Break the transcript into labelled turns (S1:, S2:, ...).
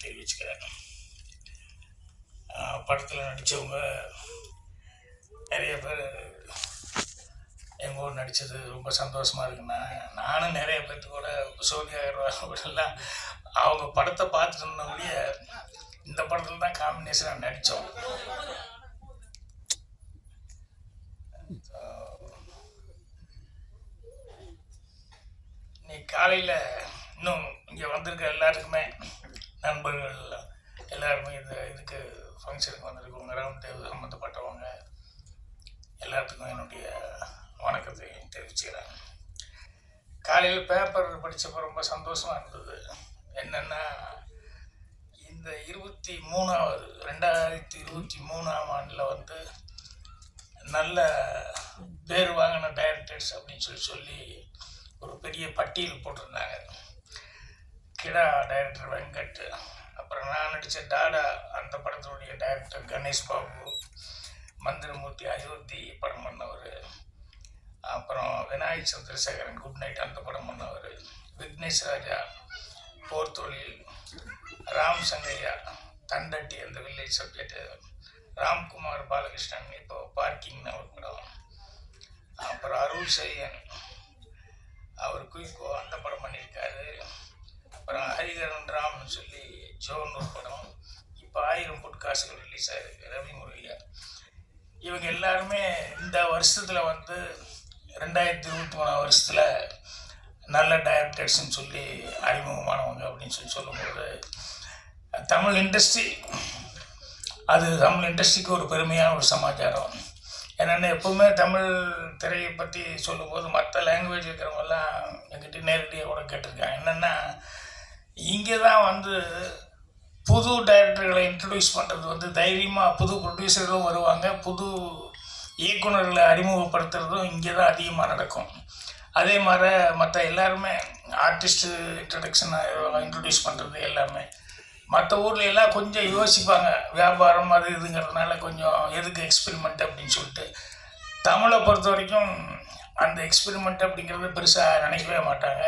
S1: தெரிவிச்சுக்கிறேன். படத்தில் நடித்தவங்க நிறைய பேர் எங்கள் ஊர் நடித்தது ரொம்ப சந்தோஷமாக இருக்குண்ணா நானும் நிறைய பேர்த்து கூட சோனியா எல்லாம் அவங்க படத்தை பார்த்துட்டு இருந்தபடியே இந்த படத்தில் தான் காம்பினேஷனாக நடித்தோம் இன்னைக்கு காலையில் இன்னும் இங்கே வந்திருக்க எல்லாருக்குமே நண்பர்கள் எல்லாருமே இது இதுக்கு ஃபங்க்ஷனுக்கு வந்திருக்கவங்க ரவுண்ட் சம்மந்தப்பட்டவங்க எல்லாத்துக்கும் என்னுடைய வணக்கத்தை தெரிவிச்சுக்கிறேன். காலையில் பேப்பர் படித்தப்போ ரொம்ப சந்தோஷமாக இருந்தது. என்னென்னா இந்த இருபத்தி மூணாவது ரெண்டாயிரத்தி இருபத்தி மூணாம் ஆண்டில் வந்து நல்ல பேர் வாங்கின டைரக்டர்ஸ் அப்படின்னு சொல்லி சொல்லி ஒரு பெரிய பட்டியல் போட்டிருந்தாங்க. கிடா டைரக்டர் வெங்கட். அப்புறம் நான் நடித்த டாடா அந்த படத்தினுடைய டைரக்டர் கணேஷ் பாபு மந்திரமூர்த்தி அயோத்தி படம் பண்ணவர் அப்புறம் விநாயக் சந்திரசேகரன் குட் நைட் அந்த படம் பண்ணவர் விக்னேஷ் ராஜா போர் தொழில் ராம் சங்கையா தண்டட்டி அந்த வில்லேஜ் சப்ஜெக்ட் ராம்குமார் பாலகிருஷ்ணன் இப்போ பார்க்கிங்னு ஒரு படம். அப்புறம் அருள் செய்யன் அவர் குயிக்கோ அந்த படம் பண்ணியிருக்காரு. சொல்லி ஜோன் ஒரு படம் இப்போ ஆயிரம் பொட்காசுகள் ரிலீஸ் ஆயிருக்கு. ரவி முருகையா இவங்க எல்லாருமே இந்த வருஷத்தில் வந்து ரெண்டாயிரத்தி இருபத்தி மூணாம் வருஷத்தில் நல்ல டைரக்டர்ஸ்ன்னு சொல்லி அறிமுகமானவங்க அப்படின்னு சொல்லி சொல்லும்போது தமிழ் இண்டஸ்ட்ரி அது தமிழ் இண்டஸ்ட்ரிக்கு ஒரு பெருமையான ஒரு சமாச்சாரம். என்னென்னா எப்போவுமே தமிழ் திரையை பற்றி சொல்லும்போது மற்ற லாங்குவேஜ் இருக்கிறவங்கெல்லாம் என்கிட்ட நேரடியாக கூட கேட்டிருக்காங்க. என்னென்னா இங்கே தான் வந்து புது டைரக்டர்களை இன்ட்ரடியூஸ் பண்ணுறது வந்து தைரியமாக புது ப்ரொடியூசர்களும் வருவாங்க. புது இயக்குனர்களை அறிமுகப்படுத்துறதும் இங்கே தான் அதிகமாக நடக்கும். அதே மாதிரி மற்ற எல்லாருமே ஆர்டிஸ்ட்டு இன்ட்ரடக்ஷன் இன்ட்ரடியூஸ் பண்ணுறது எல்லாமே. மற்ற ஊரில் எல்லாம் கொஞ்சம் யோசிப்பாங்க. வியாபாரம் அது இதுங்கிறதுனால கொஞ்சம் எதுக்கு எக்ஸ்பெரிமெண்ட் அப்படின்னு சொல்லிட்டு. தமிழை பொறுத்த வரைக்கும் அந்த எக்ஸ்பெரிமெண்ட் அப்படிங்கிறது பெருசாக நினைக்கவே மாட்டாங்க.